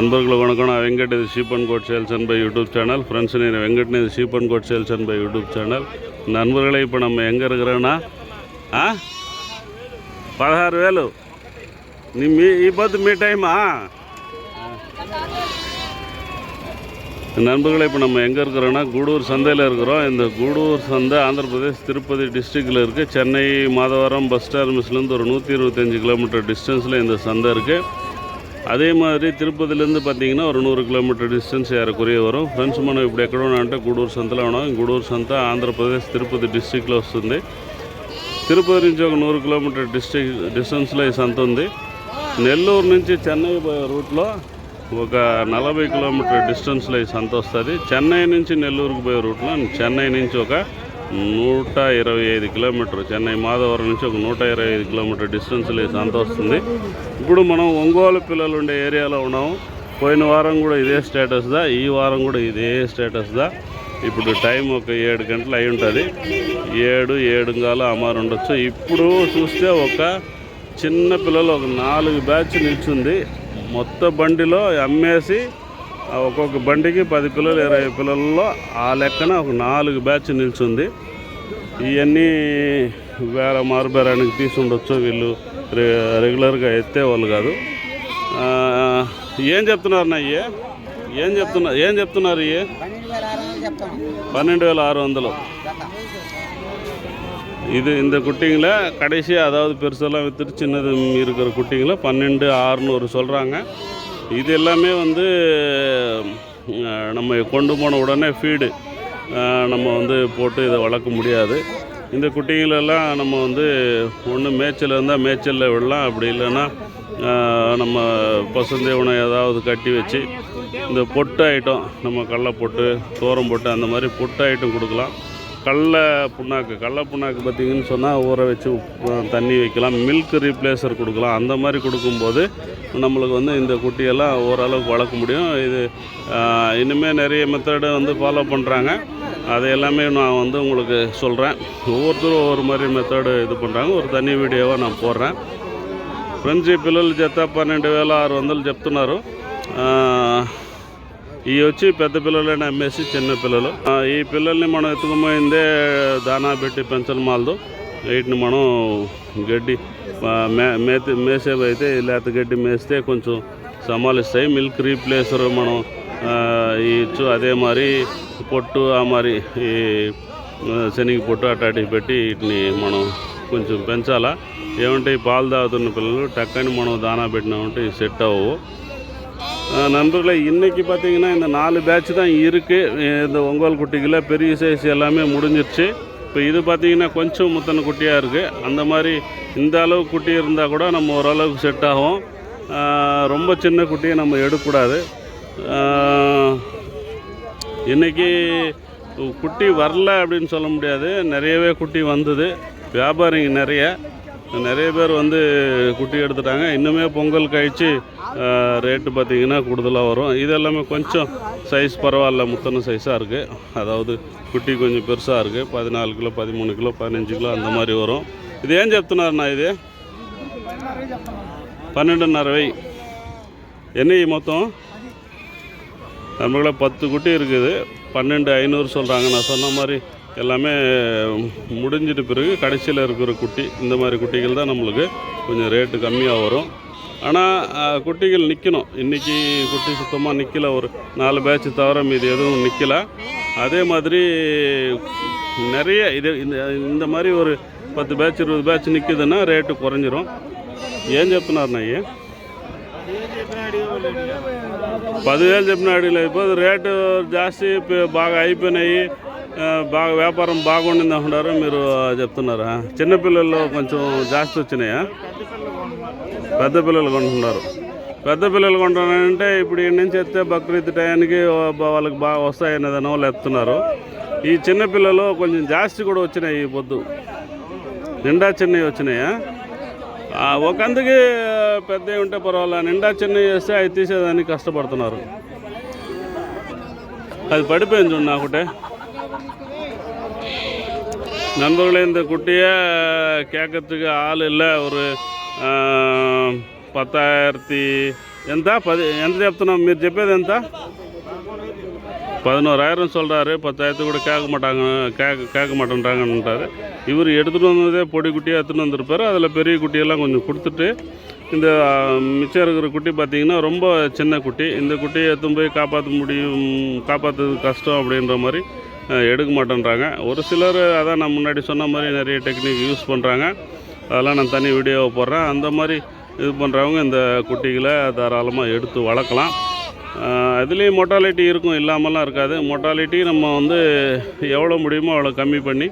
நண்பர்கள் வணக்கம். நான் வெங்கட் இது sheep goat sales and buy YouTube channel. Friends நீங்கள் வெங்கட் இது sheep goat sales and buy YouTube channel. நண்பர்களே இப்போ நம்ம எங்கே இருக்கிறோன்னா ஆ? పదహారు நீ மீ మీ ఈ டைமா మీ టైమా நண்பர்களே இப்போ நம்ம எங்கே இருக்கிறோன்னா கூடூர் சந்தையில் இருக்கிறோம். இந்த கூடூர் சந்தை ஆந்திர பிரதேஷ் திருப்பதி டிஸ்ட்ரிக்டில் இருக்குது சென்னை மாதவரம் பஸ் டெர்மிஸ்லேருந்து ஒரு நூற்றி இருபத்தஞ்சு கிலோமீட்டர் டிஸ்டன்ஸில் இந்த சந்தை இருக்குது அதே తిరుపతిలో திருப்பதிலேருந்து பார்த்தீங்கன்னா నూరు కిలోమీటర్ డిస్టెన్స్ ఏరకురే వరం ఫ్రెండ్స్ మనం ఇప్పుడు ఎక్కడ ఉన్నా అంటే గూడూరు సంతలో ఉన్నాం గూడూరు సంత ఆంధ్రప్రదేశ్ తిరుపతి డిస్టిక్లో వస్తుంది తిరుపతి నుంచి ఒక నూరు కిలోమీటర్ డిస్టిక్ డిస్టెన్స్లో ఈ సంత ఉంది నెల్లూరు నుంచి చెన్నై పోయే రూట్లో ఒక నలభై కిలోమీటర్ డిస్టెన్స్లో ఈ సంత వస్తుంది చెన్నై నుంచి నెల్లూరుకు పోయే రూట్లో చెన్నై నుంచి ఒక నూట ఇరవై ఐదు కిలోమీటర్ చెన్నై మాధవరం నుంచి ఒక నూట ఇరవై ఐదు కిలోమీటర్ డిస్టెన్స్లో ఈ వస్తుంది. ఇప్పుడు మనం ఒంగోలు పిల్లలు ఉండే ఏరియాలో ఉన్నాము. పోయిన వారం కూడా ఇదే స్టేటస్దా ఈ వారం కూడా ఇదే స్టేటస్దా ఇప్పుడు టైం ఒక ఏడు గంటలు అయి ఉంటుంది. ఏడు ఏడు కాలం అమారు ఉండొచ్చు. ఇప్పుడు చూస్తే ఒక చిన్న పిల్లలు ఒక నాలుగు బ్యాచ్ నిల్చుంది. మొత్తం బండిలో అమ్మేసి ఒక్కొక్క బండికి పది పిల్లలు ఇరవై పిల్లల్లో ఆ లెక్కన ఒక నాలుగు బ్యాచ్ నిల్చుంది ఇవన్నీ వేల మారుబేరానికి తీసుండొచ్చు వీళ్ళు రె రెగ్యులర్గా ఎత్తేవాళ్ళు కాదు ఆ, ఏం చెప్తున్నారు నా ఇయ్యే ఏం చెప్తున్నారు ఏం చెప్తున్నారు ఇయ్యే பன்னெண்டு பேர் ஆறு வந்து பன்னெண்டு வேலை ஆறு చెప్పాను వందలు ஜக்கா. இது இந்த குட்டிங்களை கடைசி அதாவது பெருசெல்லாம் விற்றுட்டு சின்னது இருக்கிற குட்டிங்களை பன்னெண்டு ஆறுநூறு சொல்கிறாங்க இது எல்லாமே வந்து நம்ம கொண்டு போன உடனே ஃபீடு நம்ம வந்து போட்டு இதை வளர்க்க முடியாது. இந்த குட்டிங்களெல்லாம் நம்ம வந்து ஒன்று மேய்ச்சல் இருந்தால் மேய்ச்சலில் விடலாம். அப்படி இல்லைன்னா நம்ம பசுந்தேவனம் ஏதாவது கட்டி வச்சு இந்த பொட்டு ஐட்டம் நம்ம கடலை பொட்டு தோரம் பொட்டு அந்த மாதிரி பொட்டு ஐட்டம் கொடுக்கலாம். கடல புண்ணாக்கு கடல புண்ணாக்கு பார்த்திங்கன்னு சொன்னால் ஊற வச்சு தண்ணி வைக்கலாம் மில்க் ரீப்ளேசர் கொடுக்கலாம். அந்த மாதிரி கொடுக்கும்போது நம்மளுக்கு வந்து இந்த குட்டியெல்லாம் ஓரளவுக்கு வளர்க்க முடியும். இது இனிமேல் நிறைய மெத்தடை வந்து ஃபாலோ பண்ணுறாங்க அது எல்லாமே நான் வந்து உங்களுக்கு சொல்கிறேன் ஒவ்வொருத்தரும் ஒவ்வொரு மாதிரி மெத்தடு இது பண்ணுறாங்க ஒரு தனி வீடியோவாக நான் போடுறேன். ఫ్రెండ్స్ ఈ పిల్లల చేత పన్నెండు వేల ఆరు వందలు ఇవి ఈ వచ్చి పెద్ద పిల్లలైనా అమ్మేసి చిన్న పిల్లలు. ఈ పిల్లల్ని మనం ఎత్తుకుపోయిందే దానా పెట్టి పెంచడం మాలదు. వీటిని మనం గడ్డి మే మేత మేసేవి అయితే లేత గడ్డి మేస్తే కొంచెం సమాలిస్తాయి మిల్క్ రీప్లేసర్ మనం ఇచ్చు అదే మరి పొట్టు ఆ మరి ఈ శనగ పొట్టు అట్లాంటివి పెట్టి వీటిని మనం కొంచెం పెంచాలా. ఏమంటే ఈ పాలు తాగుతున్న పిల్లలు టక్కని మనం దానా పెట్టినామంటే ఇవి సెట్ అవ్వవు. நண்பர்களே இன்றைக்கி பார்த்தீங்கன்னா இந்த நாலு பேட்ச் தான் இருக்குது இந்த ஒங்கோல் குட்டிகளில் பெரிய சைஸ் எல்லாமே முடிஞ்சிருச்சு. இப்போ இது பார்த்தீங்கன்னா கொஞ்சம் முத்தன குட்டியாக இருக்குது அந்த மாதிரி இந்த அளவு குட்டி இருந்தால் கூட நம்ம ஓரளவுக்கு செட் ஆகும். ரொம்ப சின்ன குட்டியை நம்ம எடுக்கக்கூடாது. இன்றைக்கி இன்னைக்கு குட்டி வரல அப்படின்னு சொல்ல முடியாது. நிறையவே குட்டி வந்தது. வியாபாரிங்க நிறைய. நிறைய பேர் வந்து குட்டி எடுத்துட்டாங்க இன்னுமே பொங்கல் கழித்து ரேட்டு பார்த்தீங்கன்னா கூடுதலாக வரும் இது எல்லாமே கொஞ்சம் சைஸ் பரவாயில்ல முத்தன சைஸாக இருக்குது அதாவது குட்டி கொஞ்சம் பெருசாக இருக்குது பதினாலு கிலோ பதிமூணு கிலோ பதினஞ்சு கிலோ அந்த மாதிரி வரும் இது ఏం చెప్తున్నారన్నా ఇది పన్నెండున్నర వెయ్యి ఎన్ని మొత్తం நம்மள பத்து குட்டி இருக்குது பன்னெண்டு ஐநூறு சொல்கிறாங்க நான் சொன்ன மாதிரி எல்லாமே முடிஞ்சிட்ட பிறகு கடைசியில் இருக்கிற குட்டி இந்த மாதிரி குட்டிகள் தான் நம்மளுக்கு கொஞ்சம் ரேட்டு கம்மியாக வரும் ஆனால் குட்டிகள் நிற்கணும் இன்றைக்கி குட்டி சுத்தமாக நிற்கல ஒரு நாலு பேட்ச் தவிர மீது எதுவும் நிற்கல அதே மாதிரி நிறைய இது இந்த இந்த மாதிரி ஒரு பத்து பேட்ச் இருபது பேட்ச் நிற்குதுன்னா ரேட்டு குறைஞ்சிரும் ఏం చెప్తున్నారు నయ్యి పదివేలు చెప్పిన అడిగిలో ఇప్పుడు రేటు జాస్తి ప- బాగా అయిపోయినాయి ఆ, బాగా వ్యాపారం బాగుండింది అంటున్నారు మీరు చెప్తున్నారా? చిన్నపిల్లలు కొంచెం జాస్తి వచ్చినాయా? పెద్ద పిల్లలు కొంటున్నారు. పెద్ద పిల్లలు కొంటున్నారంటే ఇప్పుడు ఇక్కడి నుంచి వస్తే బక్రీద్ టయానికి వాళ్ళకి బాగా వస్తాయనేదనో లేపుతున్నారు ఈ చిన్న పిల్లలు కొంచెం జాస్తి కూడా వచ్చినాయి ఈ పొద్దు. నిండా చిన్నవి వచ్చినాయా? ఒక అందుకి పెద్దవి ఉంటే పర్వాలేదు నిండా చిన్నవి చేస్తే అవి తీసేదానికి కష్టపడుతున్నారు. అది పడిపోయింది చూడండి నాకుంటే. நண்பர்களே இந்த குட்டியை கேட்கறதுக்கு ஆள் இல்லை ஒரு ஆ, பத்தாயிரத்தி ఎంత పది ఎంత చెప్తున్నాం మీరు చెప్పేది ఎంత பதினோராயிரம் சொல்கிறாரு பத்தாயிரத்து கூட கேட்க மாட்டாங்க கேட்க கேட்க மாட்டேன்றாங்கன்றாரு இவர் எடுத்துகிட்டு வந்ததே பொடி குட்டியாக எடுத்துகிட்டு வந்திருப்பாரு அதில் பெரிய குட்டியெல்லாம் கொஞ்சம் கொடுத்துட்டு இந்த ஆ, மிச்சம் இருக்கிற குட்டி பார்த்தீங்கன்னா ரொம்ப சின்ன குட்டி இந்த குட்டியை எடுத்துன்னு போய் காப்பாற்ற முடியும் காப்பாற்றுறது கஷ்டம் அப்படின்ற மாதிரி ஆ, எடுக்க மாட்டேன்றாங்க. ஒரு சிலர் அதான் நான் முன்னாடி சொன்ன மாதிரி நிறைய டெக்னிக் யூஸ் பண்ணுறாங்க அதெல்லாம் நான் தனி வீடியோவை போடுறேன். அந்த மாதிரி இது பண்ணுறவங்க இந்த குட்டிகளை தாராளமாக எடுத்து வளர்க்கலாம். அதுலேயும் மொட்டாலிட்டி இருக்கும் இல்லாமலாம் இருக்காது. மொட்டாலிட்டி நம்ம வந்து எவ்வளோ முடியுமோ அவ்வளோ கம்மி பண்ணி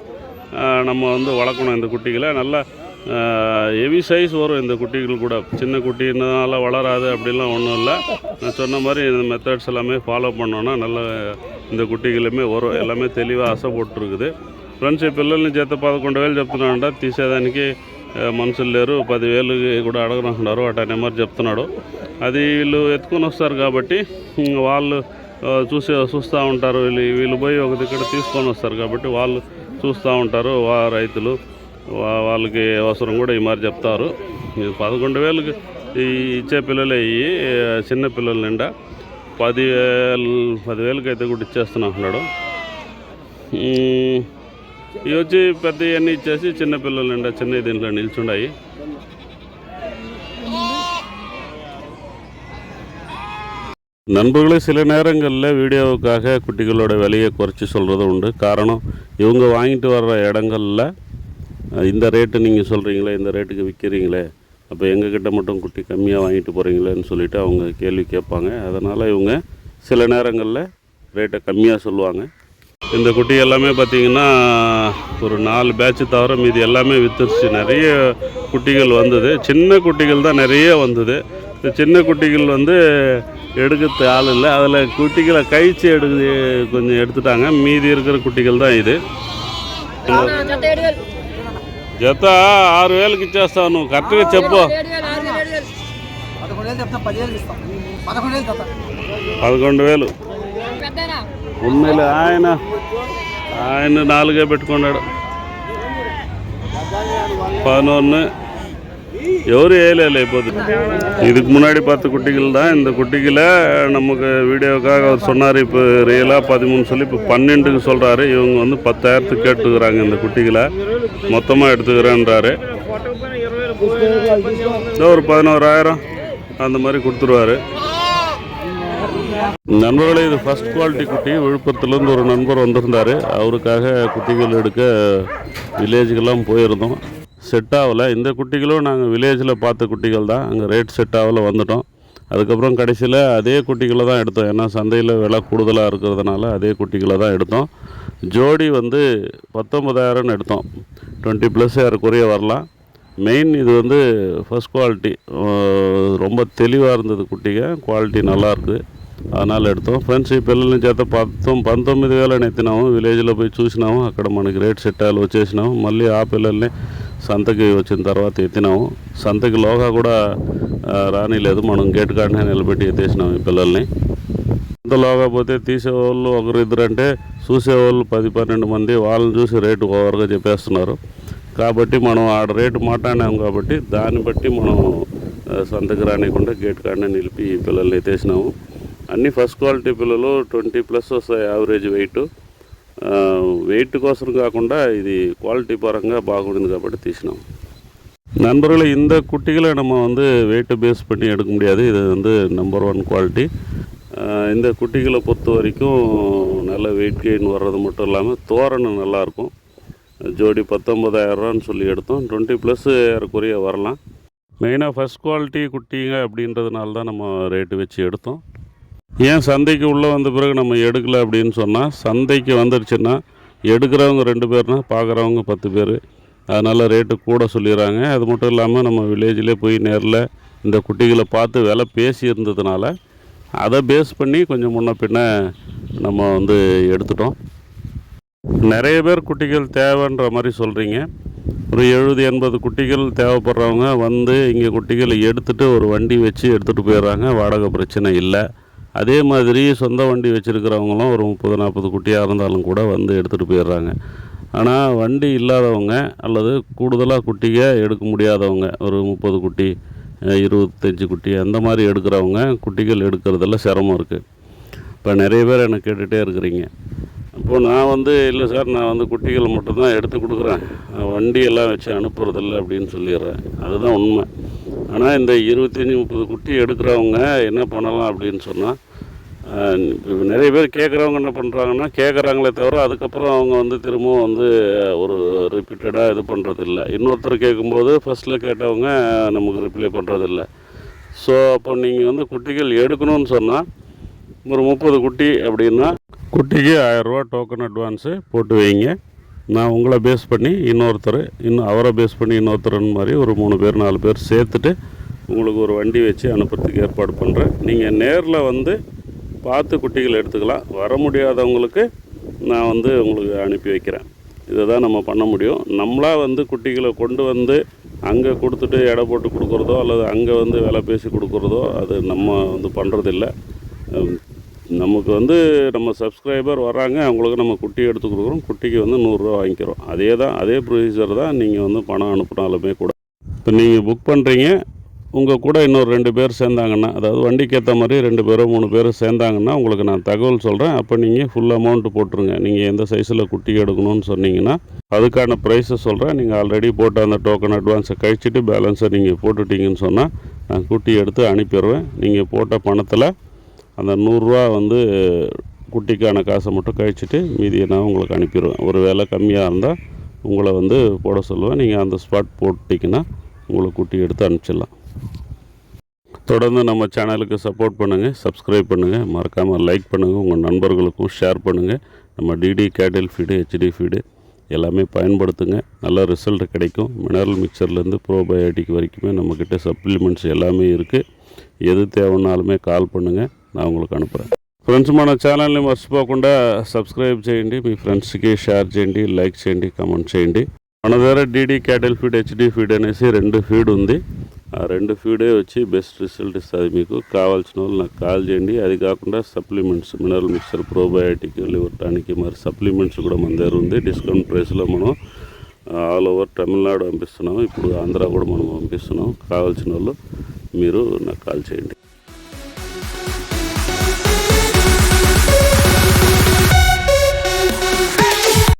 நம்ம வந்து வளர்க்கணும் இந்த குட்டிகளை. நல்லா ஹெவி சைஸ் வரும் இந்த குட்டிகள் கூட சின்ன குட்டினால வளராது அப்படிலாம் ஒன்றும் இல்லை நான் சொன்ன மாதிரி இந்த மெத்தட்ஸ் எல்லாமே ஃபாலோ பண்ணோன்னா நல்ல இந்த కుట్టిగలమే వరం எல்லாமே தெளிவாக ఆశ పోట్టురుకుది ఫ్రెండ్స్ ఈ పిల్లల్ని చేత పదకొండు వేలు చెప్తున్నాడంట తీసేదానికి ఆ, మనుషులు లేరు పదివేలు కూడా అడగనున్నారు అట నెంబర్ చెప్తున్నాడు అది వీళ్ళు ఎత్తుకొని వస్తారు కాబట్టి ఉమ్, వాళ్ళు ఆ, చూసి చూస్తూ ఉంటారు వీళ్ళు వీళ్ళు పోయి ఒక దగ్గర తీసుకొని వస్తారు కాబట్టి వాళ్ళు చూస్తూ ఉంటారు వా రైతులు వా- వాళ్ళకి అవసరం కూడా ఈ మరి చెప్తారు ఇది పదకొండు వేలకు ఈ ఇచ్చే పిల్లలే ఇవి చిన్న పిల్లల నిండా పదివేలు పదివేలకి అయితే కూడా ఇచ్చేస్తున్నా అంటున్నాడు ఉమ్, ఇవి వచ్చి పెద్ద అన్నీ ఇచ్చేసి చిన్న పిల్లల నిండా చిన్న దీంట్లో నిల్చుండాయి நண்பர்களே சில நேரங்களில் வீடியோவுக்காக குட்டிகளோட விலையை குறைச்சி சொல்கிறது உண்டு காரணம் இவங்க வாங்கிட்டு வர்ற இடங்களில் அஹ், இந்த ரேட்டு நீங்கள் சொல்கிறீங்களே இந்த ரேட்டுக்கு விற்கிறீங்களே அப்போ எங்ககிட்ட மட்டும் குட்டி கம்மியாக வாங்கிட்டு போகிறீங்களேன்னு சொல்லிட்டு அவங்க கேள்வி கேட்பாங்க. அதனால் இவங்க சில நேரங்களில் ரேட்டை கம்மியாக சொல்லுவாங்க. இந்த குட்டி எல்லாமே பார்த்தீங்கன்னா ஒரு நாலு பேட்ச் தவிர மீதி எல்லாமே வித்துருச்சு. நிறைய குட்டிகள் வந்தது. சின்ன குட்டிகள் தான் நிறைய வந்தது. இந்த சின்ன குட்டிகள் வந்து எடுக்கிறது ஆள் இல்லை. அதில் குட்டிகளை கழிச்சு எடு கொஞ்சம் எடுத்துட்டாங்க. மீதி இருக்கிற குட்டிகள் தான் இது. జత ఆరు వేలకు ఇచ్చేస్తావు నువ్వు. కరెక్ట్గా చెప్పు. పదకొండు వేలు ఉన్నీళ్ళు ఆయన ఆయన నాలుగే పెట్టుకున్నాడు. పదనూరుని எவரு ஏழையில் இப்போது இதுக்கு முன்னாடி பார்த்த குட்டிகள் தான். இந்த குட்டிகளை நமக்கு வீடியோக்காக அவர் சொன்னார் இப்போ ரியலாக பதிமூணு சொல்லி இப்போ பன்னெண்டுக்கு சொல்கிறாரு இவங்க வந்து பத்தாயிரத்துக்கு கேட்டுக்கிறாங்க இந்த குட்டிகளை. மொத்தமாக எடுத்துக்கிறேன்றாரு. ஒரு பதினோராயிரம் அந்த மாதிரி கொடுத்துருவாரு. நண்பர்களே இது ஃபஸ்ட் குவாலிட்டி குட்டி. விழுப்புரத்துலேருந்து ஒரு நண்பர் வந்திருந்தார். அவருக்காக குட்டிகள் எடுக்க வில்லேஜுக்கெல்லாம் போயிருந்தோம். செட் ஆகலை இந்த குட்டிகளும் நாங்கள் வில்லேஜில் பார்த்த குட்டிகள் தான் அங்கே ரேட் செட் ஆகலை வந்துட்டோம் அதுக்கப்புறம் கடைசியில் அதே குட்டிகளை தான் எடுத்தோம் ஏன்னா சந்தையில் விலை கூடுதலாக இருக்கிறதுனால அதே குட்டிகளை தான் எடுத்தோம் ஜோடி வந்து பத்தொன்பதாயிரம்னு எடுத்தோம் டுவெண்ட்டி ப்ளஸ் ஏறக்குறைய வரலாம் மெயின் இது வந்து ஃபர்ஸ்ட் குவாலிட்டி ரொம்ப தெளிவாக இருந்தது కుట్టిగా క్వాలిటీ நல்லா இருக்குது அதனால் ఎడతాం ఫ్రెండ్స్ ఈ పిల్లల్ని చేత పంతొమ్ పంతొమ్మిది వేలని ఎత్తినాము విలేజ్లో పోయి చూసినాము అక్కడ మనకి రేట్ సెట్టాలు వచ్చేసినాము మళ్ళీ ఆ పిల్లల్ని సంతకి వచ్చిన తర్వాత ఎత్తినాము. సంతకి లోగా కూడా రానిలేదు. మనం గేట్ కాడనే నిలబెట్టి ఎత్తేసినాము ఈ పిల్లల్ని. అంతలోగా పోతే తీసేవాళ్ళు ఒకరు ఇద్దరు అంటే చూసేవాళ్ళు పది పన్నెండు మంది వాళ్ళని చూసి రేటు ఓవర్గా చెప్పేస్తున్నారు. కాబట్టి మనం ఆడ రేటు మాట్లాడినాం కాబట్టి దాన్ని బట్టి మనం సంతకి రానికుండా గేట్ కాడనే నిలిపి ఈ పిల్లల్ని ఎత్తేసినాము. అన్ని ఫస్ట్ క్వాలిటీ పిల్లలు ట్వంటీ ప్లస్ వస్తాయి యావరేజ్ వెయిట్. వెయిట్ కోసం కాకుండా ఇది క్వాలిటీ పరంగా బాగుండింది కాబట్టి తీసినాం நண்பர்களே இந்த குட்டிகளை நம்ம வந்து வெயிட்டை பேஸ் பண்ணி எடுக்க முடியாது இது வந்து நம்பர் ஒன் குவாலிட்டி இந்த குட்டிகளை பொறுத்த வரைக்கும் நல்ல வெயிட் கெயின் வர்றது மட்டும் இல்லாமல் தோரணம் நல்லாயிருக்கும் ஜோடி பத்தொம்பதாயிரரூவான்னு சொல்லி எடுத்தோம் டுவெண்ட்டி ப்ளஸ் ஏறக்குறைய வரலாம் மெயினாக ஃபஸ்ட் குவாலிட்டி குட்டிங்க அப்படின்றதுனால தான் நம்ம ரேட்டு வச்சு எடுத்தோம் ஏன் சந்தைக்கு உள்ளே வந்த பிறகு நம்ம எடுக்கலை அப்படின்னு சொன்னால் சந்தைக்கு வந்துருச்சுன்னா எடுக்கிறவங்க ரெண்டு பேர்னா பார்க்குறவங்க பத்து பேர். அதனால் ரேட்டு கூட சொல்லிடுறாங்க. அது மட்டும் இல்லாமல் நம்ம வில்லேஜிலே போய் நேரில் இந்த குட்டிகளை பார்த்து விலை பேசி இருந்ததுனால அதை பேஸ் பண்ணி கொஞ்சம் முன்ன பின்ன நம்ம வந்து எடுத்துட்டோம். நிறைய பேர் குட்டிகள் தேவைன்ற மாதிரி சொல்கிறீங்க ஒரு எழுபது எண்பது குட்டிகள் தேவைப்படுறவங்க வந்து இங்கே குட்டிகளை எடுத்துகிட்டு ஒரு வண்டி வச்சு எடுத்துகிட்டு போயிடுறாங்க. வாடகை பிரச்சனை இல்லை. அதே மாதிரி சொந்த வண்டி வச்சுருக்கிறவங்களும் ஒரு முப்பது நாற்பது குட்டியாக இருந்தாலும் கூட வந்து எடுத்துகிட்டு போயிடுறாங்க. ஆனால் வண்டி இல்லாதவங்க அல்லது கூடுதலாக குட்டிக எடுக்க முடியாதவங்க ஒரு முப்பது குட்டி இருபத்தஞ்சி குட்டி அந்த மாதிரி எடுக்கிறவங்க குட்டிகள் எடுக்கிறதுல சிரமம் இருக்குது இப்போ நிறைய பேர் எனக்கு கேட்டுகிட்டே இருக்கிறீங்க. அப்போது நான் வந்து இல்லை சார் நான் வந்து குட்டிகள் மட்டும்தான் எடுத்து கொடுக்குறேன். வண்டியெல்லாம் வச்சு அனுப்புறதில்ல அப்படின்னு சொல்லிடுறேன். அதுதான் உண்மை. ஆனால் இந்த இருபத்தஞ்சி முப்பது குட்டி எடுக்கிறவங்க என்ன பண்ணலாம் அப்படின்னு சொன்னால் இப்போ நிறைய பேர் கேட்குறவங்க என்ன பண்ணுறாங்கன்னா கேட்குறாங்களே தவிர அதுக்கப்புறம் அவங்க வந்து திரும்பவும் வந்து ஒரு ரிப்பீட்டடாக இது பண்ணுறதில்ல இன்னொருத்தர் கேட்கும்போது ஃபஸ்ட்டில் கேட்டவங்க நமக்கு ரிப்ளை பண்ணுறதில்ல ஸோ அப்போ நீங்கள் வந்து குட்டிகள் எடுக்கணும்னு சொன்னால் ஒரு முப்பது குட்டி அப்படின்னா குட்டிக்கு ஆயரூவா டோக்கன் அட்வான்ஸு போட்டு வைங்க. நான் உங்களை பேஸ் பண்ணி இன்னொருத்தர் இன்னும் அவரை பேஸ் பண்ணி இன்னொருத்தர்னு மாதிரி ஒரு மூணு பேர் நாலு பேர் சேர்த்துட்டு உங்களுக்கு ஒரு வண்டி வச்சு அனுப்புறதுக்கு ஏற்பாடு பண்ணுறேன் நீங்கள் நேரில் வந்து பார்த்து குட்டிகள் எடுத்துக்கலாம். வர முடியாதவங்களுக்கு நான் வந்து உங்களுக்கு அனுப்பி வைக்கிறேன். இதை தான் நம்ம பண்ண முடியும். நம்மளா வந்து குட்டிகளை கொண்டு வந்து அங்கே கொடுத்துட்டு எடை போட்டு கொடுக்குறதோ அல்லது அங்கே வந்து விலை பேசி கொடுக்குறதோ அது நம்ம வந்து பண்ணுறதில்ல நமக்கு வந்து நம்ம சப்ஸ்கிரைபர் வராங்க அவங்களுக்கு நம்ம குட்டி எடுத்து கொடுக்குறோம். குட்டிக்கு வந்து நூறுரூவா வாங்கிக்கிறோம். அதே தான் அதே ப்ரொசீஜர் தான் நீங்கள் வந்து பணம் அனுப்பினாலுமே கூட. இப்போ நீங்கள் புக் பண்ணுறீங்க உங்கள் கூட இன்னொரு ரெண்டு பேர் சேர்ந்தாங்கன்னா அதாவது வண்டிக்கு ஏற்ற மாதிரி ரெண்டு பேரோ மூணு பேரும் சேர்ந்தாங்கன்னா உங்களுக்கு நான் தகவல் சொல்கிறேன் அப்போ நீங்கள் ஃபுல் அமௌண்ட்டு போட்டுருங்க. நீங்கள் எந்த சைஸில் குட்டி எடுக்கணும்னு சொன்னீங்கன்னா அதுக்கான ப்ரைஸை சொல்கிறேன் நீங்கள் ஆல்ரெடி போட்ட அந்த டோக்கன் அட்வான்ஸை கழிச்சிட்டு பேலன்ஸை நீங்கள் போட்டுட்டீங்கன்னு சொன்னால் நான் குட்டி எடுத்து அனுப்பிடுவேன் நீங்கள் போட்ட பணத்தில் அந்த நூறுரூவா வந்து குட்டிக்கான காசை மட்டும் கழிச்சிட்டு மீதியை நான் உங்களுக்கு அனுப்பிடுவேன். ஒரு வேலை கம்மியாக இருந்தால் உங்களை வந்து போட சொல்லுவேன். நீங்கள் அந்த ஸ்பாட் போட்டிங்கன்னா உங்களை குட்டி எடுத்து அனுப்பிச்சிடலாம். தொடர்ந்து நம்ம சேனலுக்கு சப்போர்ட் பண்ணுங்கள் சப்ஸ்கிரைப் பண்ணுங்கள் மறக்காமல் லைக் பண்ணுங்கள் உங்கள் நண்பர்களுக்கும் ஷேர் பண்ணுங்கள் நம்ம டிடி கேட்டில் ஃபீடு ஹெச்டி ஃபீடு எல்லாமே பயன்படுத்துங்க. நல்ல ரிசல்ட் கிடைக்கும். மினரல் மிக்சர்லேருந்து ப்ரோபயோட்டிக் வரைக்குமே நம்மக்கிட்ட சப்ளிமெண்ட்ஸ் எல்லாமே இருக்குது எது தேவைன்னாலுமே கால் பண்ணுங்கள் நான் உங்களுக்கு அனுப்புகிறேன் ఫ్రెండ్స్ మన ఛానల్ని మర్చిపోకుండా సబ్స్క్రైబ్ చేయండి. మీ ఫ్రెండ్స్కి షేర్ చేయండి లైక్ చేయండి కమెంట్ చేయండి. మన దగ్గర DD cattle feed HD feed అనేసి రెండు ఫీడ్ ఉంది. ఆ రెండు ఫీడే వచ్చి బెస్ట్ రిజల్ట్ ఇస్తుంది మీకు. కావాల్సిన వాళ్ళు నాకు కాల్ చేయండి. అది కాకుండా సప్లిమెంట్స్ మినరల్ మిక్సర్ ప్రోబయాటిక్ లివర్టానికి మరి సప్లిమెంట్స్ కూడా మన దగ్గర ఉంది. డిస్కౌంట్ ప్రైస్లో మనం ఆల్ ఓవర్ తమిళనాడు పంపిస్తున్నాం. ఇప్పుడు ఆంధ్ర కూడా మనం పంపిస్తున్నాం. కావాల్సిన వాళ్ళు మీరు నాకు కాల్ చేయండి.